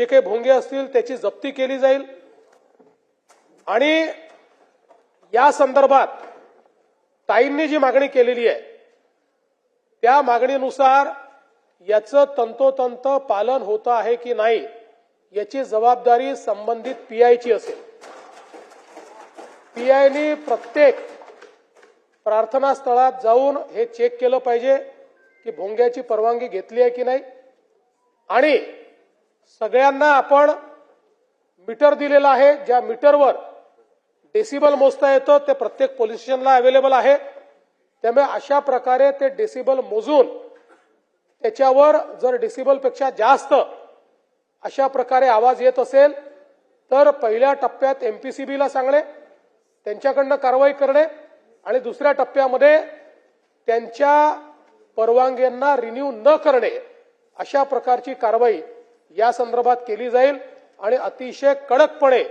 जे काही भोंगे असतील त्याची जप्ती केली जाईल. आणि या संदर्भात ताईंनी जी मागणी केलेली आहे त्या मागणीनुसार याचं तंतोतंत पालन होतं आहे की नाही याची जबाबदारी संबंधित पीआयची असेल. पीआयनी प्रत्येक प्रार्थना स्थळात जाऊन हे चेक केलं पाहिजे की भोंग्याची परवानगी घेतली आहे की नाही. आणि सगळ्यांना आपण मीटर दिलेलं आहे. ज्या मीटरवर डेसिबल मोजता येतं ते प्रत्येक पोलीस स्टेशनला अवेलेबल आहे. त्यामुळे अशा प्रकारे ते डेसिबल मोजून त्याच्यावर जर डेसिबलपेक्षा जास्त अशा प्रकारे आवाज येत असेल तर पहिल्या टप्प्यात एमपीसीबीला सांगणे त्यांच्याकडनं कारवाई करणे आणि दुसऱ्या टप्प्यामध्ये त्यांच्या परवानग्यांना रिन्यू न करणे अशा प्रकारची कारवाई या संदर्भात केली जाईल आणि अतिशय कडकपणे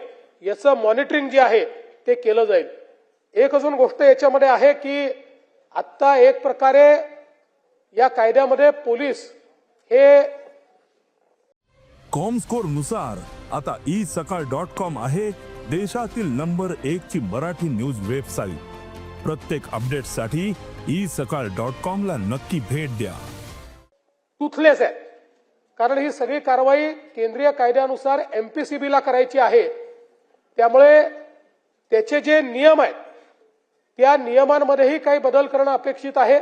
याचं मॉनिटरिंग जे आहे ते केलं जाईल. एक अजून गोष्ट याच्यामध्ये आहे की आत्ता एक प्रकारे या कायद्यामध्ये पोलीस हे कॉमस्कोरनुसार आता ई सकाळ डॉट कॉम आहे देशातील नंबर एक ची मराठी न्यूज वेबसाईट प्रत्येक अपडेटसाठी ई सकाळ डॉट कॉम ला नक्की भेट द्या. टुथलेस आहे. कारण ही सगळी कारवाई केंद्रीय कायद्यानुसार एमपीसीबीला करायची आहे. त्यामुळे त्याचे जे नियम आहेत त्या नियमांमध्येही काही बदल करणं अपेक्षित आहे.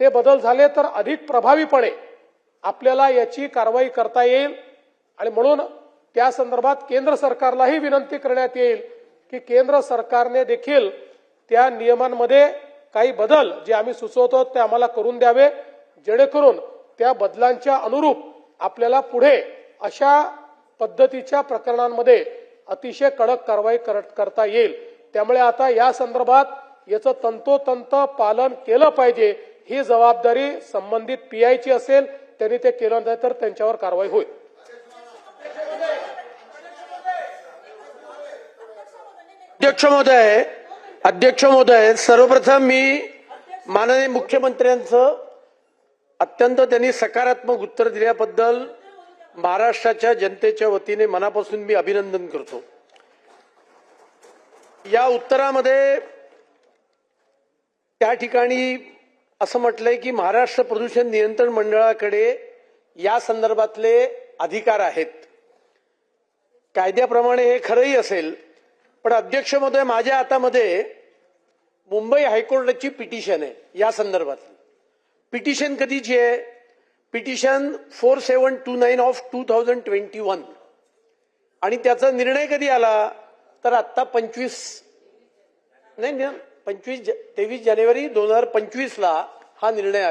ते बदल झाले तर अधिक प्रभावीपणे आपल्याला याची कारवाई करता येईल आणि म्हणून त्या संदर्भात केंद्र सरकारलाही विनंती करण्यात येईल की केंद्र सरकारने देखील त्या नियमांमध्ये काही बदल जे आम्ही सुचवतो ते आम्हाला करून द्यावे जेणेकरून त्या बदलांच्या अनुरूप आपल्याला पुढे अशा पद्धतीच्या प्रकरणांमध्ये अतिशय कडक कारवाई कर- करता येईल. त्यामुळे आता या संदर्भात याचं तंतोतंत पालन केलं पाहिजे. ही जबाबदारी संबंधित पीआयची असेल त्यांनी ते केलं नाही तर त्यांच्यावर कारवाई होईल. अध्यक्ष महोदय अध्यक्ष महोदय सर्वप्रथम मी माननीय मुख्यमंत्र्यांचं अत्यंत त्यांनी सकारात्मक उत्तर दिल्याबद्दल महाराष्ट्राच्या जनतेच्या वतीने मनापासून मी अभिनंदन करतो. या उत्तरामध्ये त्या ठिकाणी असं म्हटलंय की महाराष्ट्र प्रदूषण नियंत्रण मंडळाकडे या संदर्भातले अधिकार आहेत. कायद्याप्रमाणे हे खरंही असेल पण अध्यक्ष महोदय माझ्या हातामध्ये मुंबई हायकोर्टाची पिटिशन आहे या संदर्भात पिटिशन कधीची आहे? Petition four seven two nine of two thousand twenty one आणि त्याचा निर्णय कधी आला? तर आत्ता पंचवीस नाही ना पंचवीस तेवीस जानेवारी दोन हजार पंचवीसला हा निर्णय आला.